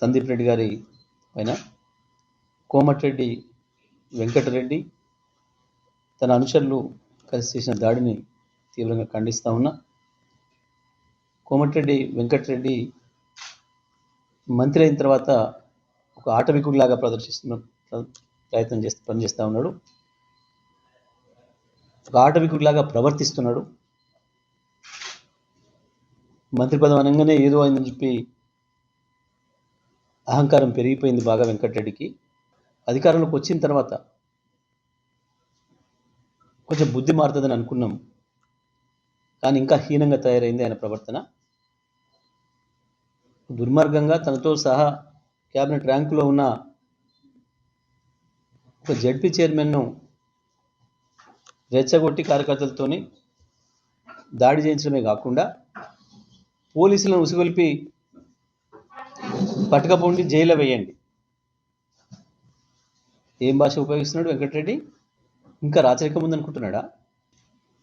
సందీప్ రెడ్డి గారి పైన కోమటిరెడ్డి వెంకటరెడ్డి తన అనుచరులు కలిసి చేసిన దాడిని తీవ్రంగా ఖండిస్తా ఉన్నా. కోమటిరెడ్డి వెంకటరెడ్డి మంత్రి అయిన తర్వాత ఒక ఆటవికుడిలాగా ప్రదర్శిస్తున్న ప్ర- ప్రయత్నం చేస్తూ పనిచేస్తూ ఉన్నాడు. ఒక ఆటవికుడిలాగా ప్రవర్తిస్తున్నాడు. మంత్రి పదం అనగానే ఏదో అయిందని చెప్పి అహంకారం పెరిగిపోయింది బాగా వెంకటరెడ్డికి. అధికారంలోకి వచ్చిన తర్వాత కొంచెం బుద్ధి మారుతుందని అనుకున్నాం. కానీ ఇంకా హీనంగా తయారైంది ఆయన ప్రవర్తన. దుర్మార్గంగా తనతో సహా క్యాబినెట్ ర్యాంకులో ఉన్న ఒక జడ్పీ చైర్మన్ను రెచ్చగొట్టి కార్యకర్తలతోని దాడి చేయించడమే కాకుండా పోలీసులను ఉసిగొలిపి పట్టుకపోండి జైల్లో వేయండి. ఏం భాష ఉపయోగిస్తున్నాడు వెంకటరెడ్డి? ఇంకా రాచరికం ఉందనుకుంటున్నాడా?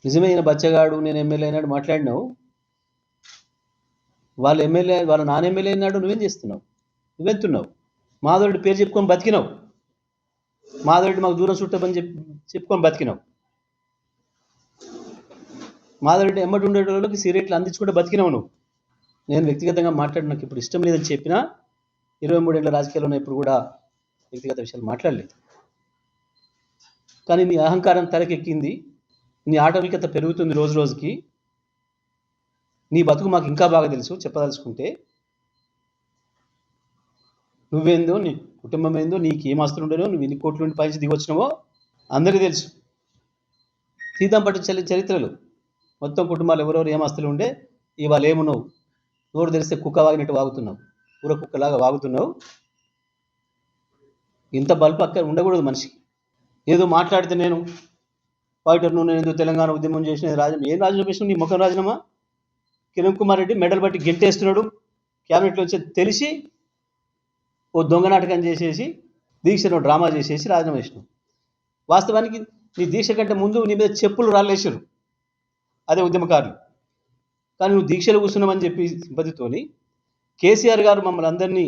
నిజమే ఈయన బచ్చగాడు నేను ఎమ్మెల్యే అయినాడు మాట్లాడినావు. వాళ్ళ ఎమ్మెల్యే వాళ్ళ నాన్న ఎమ్మెల్యే అయినాడు నువ్వేం చేస్తున్నావు? నువ్వెంతున్నావు? మాధవుడి పేరు చెప్పుకొని బతికినావు. మాధవుడి మాకు దూరం చుట్టమని చెప్పి చెప్పుకొని బతికినావు. మాధవుడి ఎమ్మటి ఉండేటోళ్ళకి సిగరెట్లు అందించుకుంటే బతికినావు నువ్వు. నేను వ్యక్తిగతంగా మాట్లాడి నాకు ఇప్పుడు ఇష్టం లేదని చెప్పినా ఇరవై మూడేళ్ళ రాజకీయాల్లో ఇప్పుడు కూడా వ్యక్తిగత విషయాలు మాట్లాడలేదు. కానీ నీ అహంకారం తెరకెక్కింది నీ ఆటవికత పెరుగుతుంది రోజు రోజుకి. నీ బతుకు మాకు ఇంకా బాగా తెలుసు చెప్పదలుచుకుంటే. నువ్వేందో నీ కుటుంబం ఏందో నీకు ఏం ఆస్తులు ఉండేనో నువ్వు ఎన్ని కోట్ల నుండి పైసి దిగొచ్చినావో అందరికీ తెలుసు. సీతం పట్టు చరిత్రలు. మొత్తం కుటుంబాలు ఎవరెవరు ఏం ఆస్తులు ఉండే ఇవాళ ఏమున్నావు? నోరు తెరిస్తే కుక్క వాగినట్టు వాగుతున్నావు. ఊర కుక్కలాగా వాగుతున్నావు. ఇంత బల్బు అక్కడ ఉండకూడదు మనిషికి. ఏదో మాట్లాడితే నేను ఫైటర్ నువ్వు నేను తెలంగాణ ఉద్యమం చేసిన రాజీనామా ఏం రాజీనామా చేసినావు నీ ముఖం రాజీనామా కిరణ్ కుమార్ రెడ్డి మెడల్ బట్టి గెంటేస్తున్నాడు క్యాబినెట్లో వచ్చి తెలిసి ఓ దొంగ నాటకం చేసేసి దీక్షను డ్రామా చేసేసి రాజీనామా చేసినావు వాస్తవానికి నీ దీక్ష కంటే ముందు నీ మీద చెప్పులు రాళ్ళేసారు అదే ఉద్యమకారులు. కానీ నువ్వు దీక్షలు కూర్చున్నామని చెప్పి సింపతితోని కేసీఆర్ గారు మమ్మల్ని అందరినీ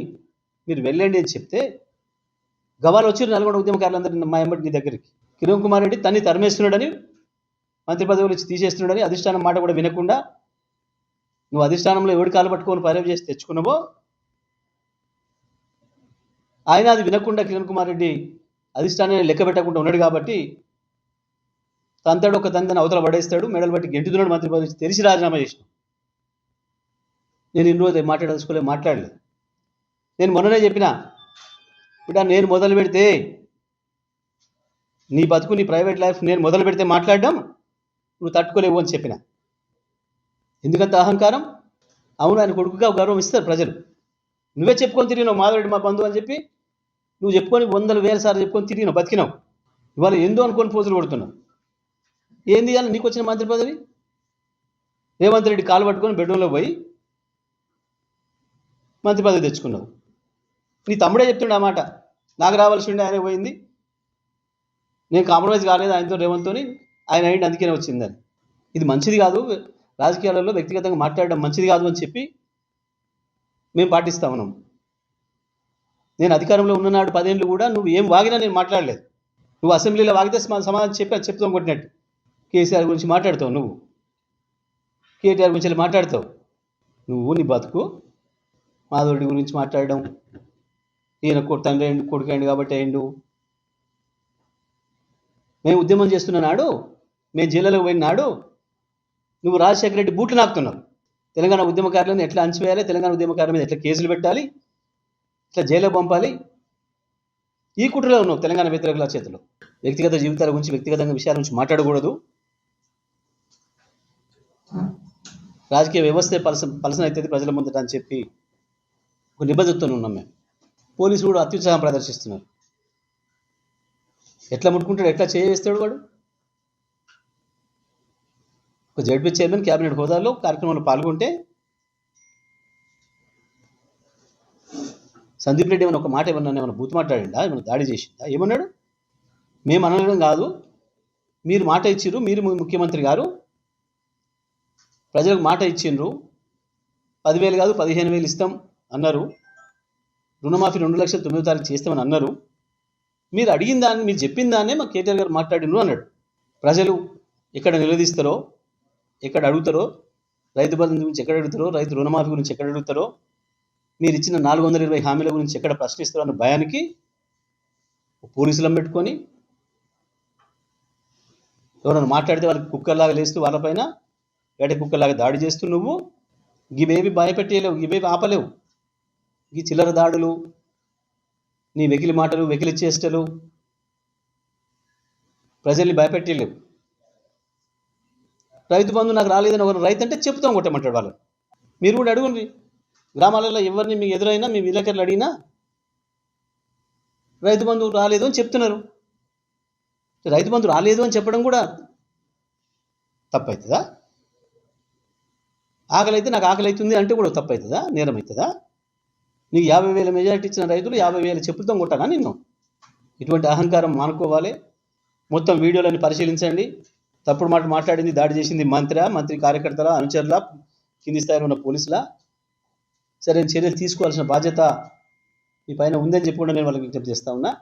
మీరు వెళ్ళండి అని చెప్తే గవాలు వచ్చి నల్గొండ ఉద్యమకారులందరినీ మా ఎంబడి నీ దగ్గరికి. కిరణ్ కుమార్ రెడ్డి తన్ని తరిమేస్తున్నాడని మంత్రి పదవులు ఇచ్చి తీసేస్తున్నాడని అధిష్టానం మాట కూడా వినకుండా నువ్వు అధిష్టానంలో ఎవడి కాలు పట్టుకొని పర్యవ చేసి తెచ్చుకున్నావో ఆయన అది వినకుండా కిరణ్ కుమార్ రెడ్డి అధిష్టానాన్ని లెక్క పెట్టకుండా ఉన్నాడు కాబట్టి తంతాడు ఒక తంతని అవతల పడేస్తాడు మెడలు బట్టి గెంటుతున్నాడు మంత్రి పదవి తెలిసి రాజీనామా చేసినాడు నేను ఇన్ని రోజులు మాట్లాడదలుచుకోలే మాట్లాడలేదు. నేను మొన్ననే చెప్పిన బిడ్డ నేను మొదలు పెడితే నీ బతుకు నీ ప్రైవేట్ లైఫ్ నేను మొదలు పెడితే మాట్లాడడం నువ్వు తట్టుకోలేవు అని చెప్పిన. ఎందుకంత అహంకారం? అవును ఆయన కొడుకుగా గౌరవం ఇస్తారు ప్రజలు. నువ్వే చెప్పుకొని తిరిగినావు మాధవరెడ్డి మా బంధువు అని చెప్పి నువ్వు చెప్పుకొని వందలు వేల సార్లు చెప్పుకొని తిరిగినావు బతికినావు. ఇవాళ ఎందు అనుకొని పోజులు కొడుతున్నావు. ఏంది ఇవాళ నీకు వచ్చిన మంత్రి పదవి? రేవంత్ రెడ్డి కాలు పట్టుకొని బెడ్రూమ్లో పోయి మంత్రి పదవి తెచ్చుకున్నావు. నీ తమ్ముడే చెప్తుండే ఆ మాట. నాకు రావాల్సి ఉండే ఆయన పోయింది. నేను కాంప్రమైజ్ కాలేదు ఆయనతో రేవంత్తో ఆయన అయింది అందుకనే వచ్చిందని. ఇది మంచిది కాదు. రాజకీయాలలో వ్యక్తిగతంగా మాట్లాడడం మంచిది కాదు అని చెప్పి మేము పాటిస్తా ఉన్నాం. నేను అధికారంలో ఉన్ననాడు పదేళ్ళు కూడా నువ్వు ఏం వాగినా నేను మాట్లాడలేదు. నువ్వు అసెంబ్లీలో వాగితే సమాధానం చెప్పి అది చెప్తాం కొట్టినట్టు. కేసీఆర్ గురించి మాట్లాడతావు నువ్వు. కేటీఆర్ గురించి వెళ్ళి మాట్లాడతావు. నువ్వు నీ బతుకు మాధవుడి గురించి మాట్లాడడం. ఈయన తండ్రి అయిండు కొడుకు అయిండు కాబట్టి అయిండు. మేము ఉద్యమం చేస్తున్న నాడు మేము జైలులోకి పోయిన నాడు నువ్వు రాజశేఖర రెడ్డి బూట్లు నాకుతున్నావు. తెలంగాణ ఉద్యమకారులను ఎట్లా అంచివేయాలి తెలంగాణ ఉద్యమకారుల మీద ఎట్లా కేసులు పెట్టాలి? ఇట్లా జైల్లో పంపాలి? ఈ కుట్రలో ఉన్నావు తెలంగాణ వ్యతిరేకుల చేతిలో. వ్యక్తిగత జీవితాల గురించి వ్యక్తిగతంగా విషయాల గురించి మాట్లాడకూడదు. రాజకీయ వ్యవస్థ పలస పలసన అవుతుంది ప్రజల ముందట అని చెప్పి ఒక నిబద్ధతను ఉన్నాం మేము పోలీసులు కూడా అత్యుత్సాహం ప్రదర్శిస్తున్నారు. ఎట్లా ముట్టుకుంటాడు? ఎట్లా చేయిస్తాడు వాడు? ఒక జడ్పీ చైర్మన్ క్యాబినెట్ హోదాలో కార్యక్రమంలో పాల్గొంటే సందీప్ రెడ్డి ఏమైనా ఒక మాట ఏమన్నా ఏమైనా బూత్ మాట్లాడిందా ఏమైనా దాడి చేసిందా ఏమన్నాడు? మేము అనడం కాదు. మీరు మాట ఇచ్చిర్రు. మీరు ముఖ్యమంత్రి గారు. ప్రజలకు మాట ఇచ్చిండ్రు పదివేలు కాదు పదిహేను వేలు ఇస్తాం. అన్నారు. రుణమాఫీ రెండు లక్షల తొమ్మిదో తారీఖు చేస్తామని అన్నారు. మీరు అడిగిన దాన్ని మీరు చెప్పిన దాన్నే మా కేటీఆర్ గారు మాట్లాడిండ్రు అన్నాడు. ప్రజలు ఎక్కడ నిలదీస్తారో ఎక్కడ అడుగుతారో రైతు బంధు గురించి ఎక్కడ అడుగుతారో రైతు రుణమాఫీ గురించి ఎక్కడ అడుగుతారో మీరు ఇచ్చిన నాలుగు వందల ఇరవై హామీల గురించి ఎక్కడ ప్రశ్నిస్తారో అన్న భయానికి పోలీసులను పెట్టుకొని ఎవరైనా మాట్లాడితే వాళ్ళకి కుక్కర్లాగా లేస్తూ వాళ్ళపైన వేట కుక్కర్లాగా దాడి చేస్తూ నువ్వు ఇవేవి భయపెట్టేయలేవు ఇవేవి ఆపలేవు. ఈ చిల్లర దాడులు నీ వెకిలి మాటలు వెకిలి చేష్టలు ప్రజల్ని భయపెట్టలేవు రైతు బంధు నాకు రాలేదని ఒక రైతు అంటే చెప్తాం కొట్టమంటాడు వాళ్ళు. మీరు కూడా అడుగుండ్రి. గ్రామాలలో ఎవరిని మీకు ఎదురైనా మీ విలేకరులు అడిగినా రైతు బంధు రాలేదు అని చెప్తున్నారు. రైతు బంధు రాలేదు అని చెప్పడం కూడా తప్పవుతుందా ఆకలి అయితే నాకు ఆకలి అవుతుంది అంటే కూడా తప్పవుతుందా నేరం అవుతుందా నీకు యాభై వేల మెజారిటీ ఇచ్చిన రైతులు యాభై వేల చెప్పులతో కొట్టానా నిన్ను? ఇటువంటి అహంకారం మానుకోవాలి. మొత్తం వీడియోలను పరిశీలించండి. తప్పుడు మాట మాట్లాడింది దాడి చేసింది మంత్రి మంత్రి కార్యకర్తల అనుచరుల కింది స్థాయిలో ఉన్న పోలీసుల. సరైన చర్యలు తీసుకోవాల్సిన బాధ్యత మీ పైన ఉందని చెప్పి కూడా నేను వాళ్ళకి విజ్ఞప్తి చేస్తా ఉన్నా.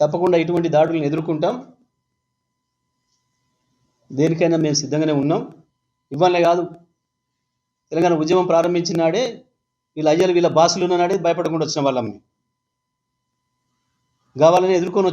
తప్పకుండా ఇటువంటి దాడులను ఎదుర్కొంటాం. దేనికైనా మేము సిద్ధంగానే ఉన్నాం. ఇవ్వాలే కాదు తెలంగాణ ఉద్యమం ప్రారంభించినాడే వీళ్ళ అయ్యారు వీళ్ళ బాసులు ఉన్న భయపడకుండా వచ్చిన వాళ్ళం. కావాలని ఎదుర్కొని